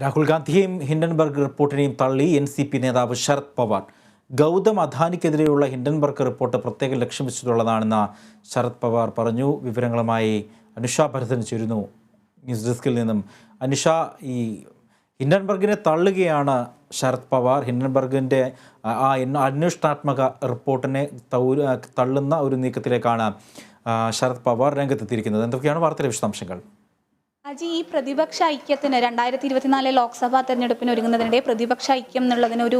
Rahul ഗാന്ധിയെയും Hindenburg റിപ്പോർട്ടിനെയും തള്ളി N C P നേതാവ് ശരത് പവാർ. ഗൗതം അദാനിക്കെതിരെയുള്ള ഹിൻഡൻബർഗ് റിപ്പോർട്ട് പ്രത്യേകം ലക്ഷ്യം വെച്ചിട്ടുള്ളതാണെന്ന് ശരത് പവാർ പറഞ്ഞു. വിവരങ്ങളുമായി അനുഷ ഭരതൻ ചേരുന്നു. ന്യൂസ് ഡെസ്കിൽ നിന്നും അനുഷ ഈ ഹിൻഡൻബർഗിനെ തള്ളുകയാണ് ശരത് പവാർ. ഹിൻഡൻബർഗിന്റെ ആ- അന്വേഷണാത്മക റിപ്പോർട്ടിനെ തള്ളുന്ന ഒരു നീക്കത്തിലേക്കാണ് ശരത് പവാർ രംഗത്തെത്തിയിരിക്കുന്നത്. എന്തൊക്കെയാണ് വാർത്തയിലെ വിശദാംശങ്ങൾ? അജി ഈ പ്രതിപക്ഷ ഐക്യത്തിന് രണ്ടായിരത്തി ഇരുപത്തിനാലിലെ ലോക്സഭാ തെരഞ്ഞെടുപ്പിന് ഒരുങ്ങുന്നതിനിടെ പ്രതിപക്ഷ ഐക്യം എന്നുള്ളതിന് ഒരു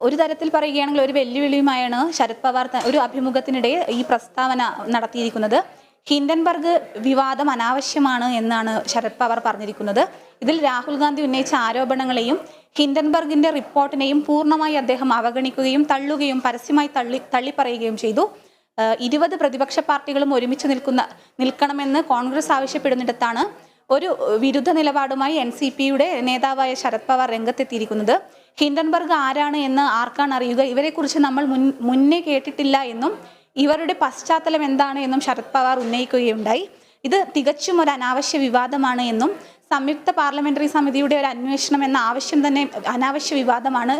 ഒരു തരത്തിൽ പറയുകയാണെങ്കിൽ ഒരു വെല്ലുവിളിയുമായാണ് ശരത് പവാർ ഒരു അഭിമുഖത്തിനിടെ ഈ പ്രസ്താവന നടത്തിയിരിക്കുന്നത്. ഹിൻഡൻബർഗ് വിവാദം അനാവശ്യമാണ് എന്നാണ് ശരത് പവാർ പറഞ്ഞിരിക്കുന്നത്. ഇതിൽ രാഹുൽ ഗാന്ധി ഉന്നയിച്ച ആരോപണങ്ങളെയും ഹിൻഡൻബർഗിന്റെ റിപ്പോർട്ടിനെയും പൂർണമായി അദ്ദേഹം അവഗണിക്കുകയും തള്ളുകയും പരസ്യമായി തള്ളി തള്ളിപ്പറയുകയും ചെയ്തു. ഇരുപത് പ്രതിപക്ഷ പാർട്ടികളും ഒരുമിച്ച് നിൽക്കുന്ന നിൽക്കണമെന്ന് കോൺഗ്രസ് ആവശ്യപ്പെടുന്നിടത്താണ് ഒരു വിരുദ്ധ നിലപാടുമായി എൻ സി പിയുടെ നേതാവായ ശരത് പവാർ രംഗത്തെത്തിയിരിക്കുന്നത്. ഹിൻഡൻബർഗ് ആരാണ് എന്ന് ആർക്കാണ് അറിയുക? ഇവരെക്കുറിച്ച് നമ്മൾ മുൻ മുന്നേ കേട്ടിട്ടില്ല എന്നും ഇവരുടെ പശ്ചാത്തലം എന്താണ് എന്നും ശരത് പവാർ ഉന്നയിക്കുകയുണ്ടായി. ഇത് തികച്ചും ഒരു അനാവശ്യ വിവാദമാണ് എന്നും സംയുക്ത പാർലമെന്ററി സമിതിയുടെ ഒരു അന്വേഷണം എന്ന ആവശ്യം തന്നെ അനാവശ്യ വിവാദമാണ്.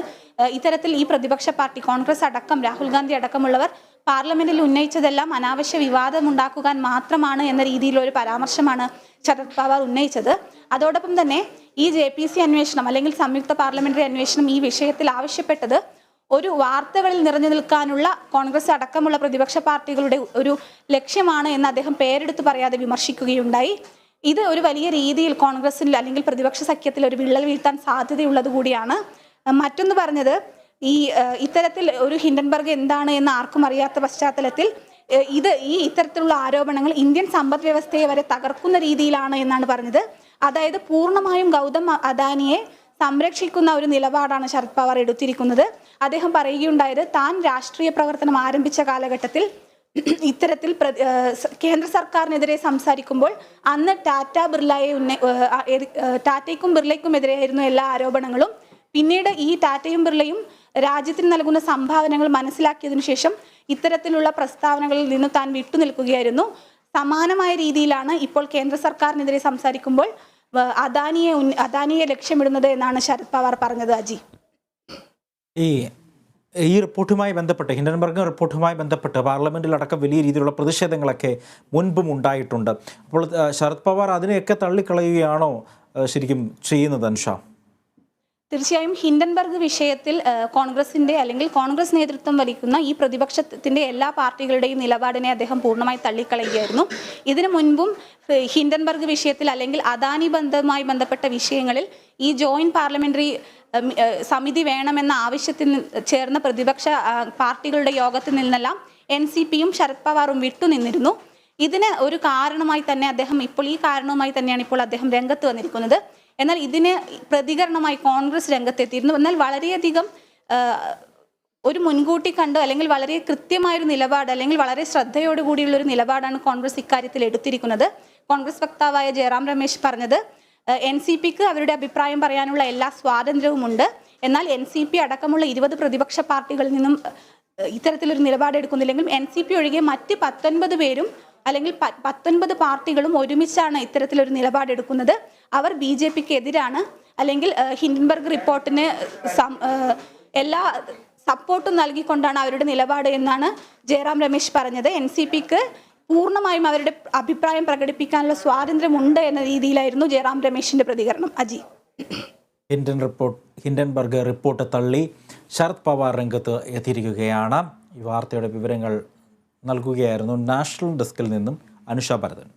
ഇത്തരത്തിൽ ഈ പ്രതിപക്ഷ പാർട്ടി കോൺഗ്രസ് അടക്കം രാഹുൽ ഗാന്ധി അടക്കമുള്ളവർ പാർലമെന്റിൽ ഉന്നയിച്ചതെല്ലാം അനാവശ്യ വിവാദം വിവാദമുണ്ടാക്കുവാൻ മാത്രമാണ് എന്ന രീതിയിലുള്ള ഒരു പരാമർശമാണ് ശരത് പവാർ ഉന്നയിച്ചത്. അതോടൊപ്പം തന്നെ ഈ ജെ പി സി അന്വേഷണം അല്ലെങ്കിൽ സംയുക്ത പാർലമെന്ററി അന്വേഷണം ഈ വിഷയത്തിൽ ആവശ്യപ്പെട്ടത് ഒരു വാർത്തകളിൽ നിറഞ്ഞു നിൽക്കാനുള്ള കോൺഗ്രസ് അടക്കമുള്ള പ്രതിപക്ഷ പാർട്ടികളുടെ ഒരു ലക്ഷ്യമാണ് എന്ന് അദ്ദേഹം പേരെടുത്ത് പറയാതെ വിമർശിക്കുകയുണ്ടായി. ഇത് ഒരു വലിയ രീതിയിൽ കോൺഗ്രസിൽ അല്ലെങ്കിൽ പ്രതിപക്ഷ സഖ്യത്തിൽ ഒരു വിള്ളൽ വീഴ്ത്താൻ സാധ്യതയുള്ളത് കൂടിയാണ്. മറ്റൊന്ന് പറഞ്ഞത് ഈ ഇത്തരത്തിൽ ഒരു ഹിൻഡൻബർഗ് എന്താണ് എന്ന് ആർക്കും അറിയാത്ത പശ്ചാത്തലത്തിൽ ഇത് ഈ ഇത്തരത്തിലുള്ള ആരോപണങ്ങൾ ഇന്ത്യൻ സമ്പദ് വ്യവസ്ഥയെ വരെ തകർക്കുന്ന രീതിയിലാണ് എന്നാണ് പറഞ്ഞത്. അതായത് പൂർണമായും ഗൗതം അദാനിയെ സംരക്ഷിക്കുന്ന ഒരു നിലപാടാണ് ശരത് പവാർ എടുത്തിരിക്കുന്നത്. അദ്ദേഹം പറയുകയുണ്ടായത് താൻ രാഷ്ട്രീയ പ്രവർത്തനം ആരംഭിച്ച കാലഘട്ടത്തിൽ ഇത്തരത്തിൽ കേന്ദ്ര സർക്കാരിനെതിരെ സംസാരിക്കുമ്പോൾ അന്ന് ടാറ്റ ബിർളയെ ഉന്ന ടാറ്റയ്ക്കും ബിർളയ്ക്കും എതിരെയായിരുന്നു എല്ലാ ആരോപണങ്ങളും. പിന്നീട് ഈ ടാറ്റയും ബിർളയും രാജ്യത്തിന് നൽകുന്ന സംഭാവനകൾ മനസ്സിലാക്കിയതിനു ശേഷം ഇത്തരത്തിലുള്ള പ്രസ്താവനകളിൽ നിന്ന് താൻ വിട്ടുനിൽക്കുകയായിരുന്നു സമാനമായ രീതിയിലാണ് ഇപ്പോൾ കേന്ദ്ര സർക്കാരിനെതിരെ സംസാരിക്കുമ്പോൾ അദാനിയെ അദാനിയെ ലക്ഷ്യമിടുന്നത് എന്നാണ് ശരത് പവാർ പറഞ്ഞത് അജി. ഈ ഈ റിപ്പോർട്ടുമായി ബന്ധപ്പെട്ട് ഹിൻഡൻബർഗ് റിപ്പോർട്ടുമായി ബന്ധപ്പെട്ട് പാർലമെന്റിലടക്കം വലിയ രീതിയിലുള്ള പ്രതിഷേധങ്ങളൊക്കെ മുൻപും ഉണ്ടായിട്ടുണ്ട്. അപ്പോൾ ശരത് പവാർ അതിനെയൊക്കെ തള്ളിക്കളയുകയാണോ ശരിക്കും ചെയ്യുന്നത് അനുഷ തീർച്ചയായും ഹിൻഡൻബർഗ് വിഷയത്തിൽ കോൺഗ്രസിന്റെ അല്ലെങ്കിൽ കോൺഗ്രസ് നേതൃത്വം വഹിക്കുന്ന ഈ പ്രതിപക്ഷത്തിന്റെ എല്ലാ പാർട്ടികളുടെയും നിലപാടിനെ അദ്ദേഹം പൂർണമായി തള്ളിക്കളയുകയായിരുന്നു. ഇതിനു മുൻപും ഹിൻഡൻബർഗ് വിഷയത്തിൽ അല്ലെങ്കിൽ അദാനി ബന്ധവുമായി ബന്ധപ്പെട്ട വിഷയങ്ങളിൽ ഈ ജോയിന്റ് പാർലമെന്ററി സമിതി വേണമെന്ന ആവശ്യത്തിൽ ചേർന്ന പ്രതിപക്ഷ പാർട്ടികളുടെ യോഗത്തിൽ നിന്നെല്ലാം എൻ സി പിയും ശരത് പവാറും വിട്ടുനിന്നിരുന്നു ഇതിന് ഒരു കാരണമായി തന്നെ അദ്ദേഹം ഇപ്പോൾ ഈ കാരണവുമായി തന്നെയാണ് ഇപ്പോൾ അദ്ദേഹം രംഗത്ത് വന്നിരിക്കുന്നത്. എന്നാൽ ഇതിന് പ്രതികരണമായി കോൺഗ്രസ് രംഗത്തെത്തിയിരുന്നു. എന്നാൽ വളരെയധികം ഒരു മുൻകൂട്ടി കണ്ടോ അല്ലെങ്കിൽ വളരെ കൃത്യമായൊരു നിലപാട് അല്ലെങ്കിൽ വളരെ ശ്രദ്ധയോടുകൂടിയുള്ള ഒരു നിലപാടാണ് കോൺഗ്രസ് ഇക്കാര്യത്തിൽ എടുത്തിരിക്കുന്നത്. കോൺഗ്രസ് വക്താവായ ജയറാം രമേശ് പറഞ്ഞത് എൻ സി പിക്ക് അവരുടെ അഭിപ്രായം പറയാനുള്ള എല്ലാ സ്വാതന്ത്ര്യവുമുണ്ട്. എന്നാൽ എൻ സി പി അടക്കമുള്ള ഇരുപത് പ്രതിപക്ഷ പാർട്ടികളിൽ നിന്നും ഇത്തരത്തിലൊരു നിലപാടെടുക്കുന്നില്ലെങ്കിലും എൻ സി പി ഒഴികെ മറ്റ് പത്തൊൻപത് പേരും അല്ലെങ്കിൽ പത്തൊൻപത് പാർട്ടികളും ഒരുമിച്ചാണ് ഇത്തരത്തിലൊരു നിലപാടെടുക്കുന്നത്. അവർ ബി ജെ പിക്ക് എതിരാണ് അല്ലെങ്കിൽ ഹിൻഡൻബർഗ് റിപ്പോർട്ടിന് എല്ലാ സപ്പോർട്ടും നൽകിക്കൊണ്ടാണ് അവരുടെ നിലപാട് എന്നാണ് ജയറാം രമേശ് പറഞ്ഞത്. എൻ സി പിക്ക് പൂർണമായും അവരുടെ അഭിപ്രായം പ്രകടിപ്പിക്കാനുള്ള സ്വാതന്ത്ര്യമുണ്ട് എന്ന രീതിയിലായിരുന്നു ജയറാം രമേശിന്റെ പ്രതികരണം. Aji. Hinden report Hindenburg report തള്ളി ശരത് പവാർ രംഗത്ത് എത്തിയിരിക്കുകയാണ്. ഈ വാർത്തയുടെ വിവരങ്ങൾ നൽകുകയായിരുന്നു നാഷണൽ ഡെസ്കിൽ നിന്നും അനുഷ ഭരതൻ.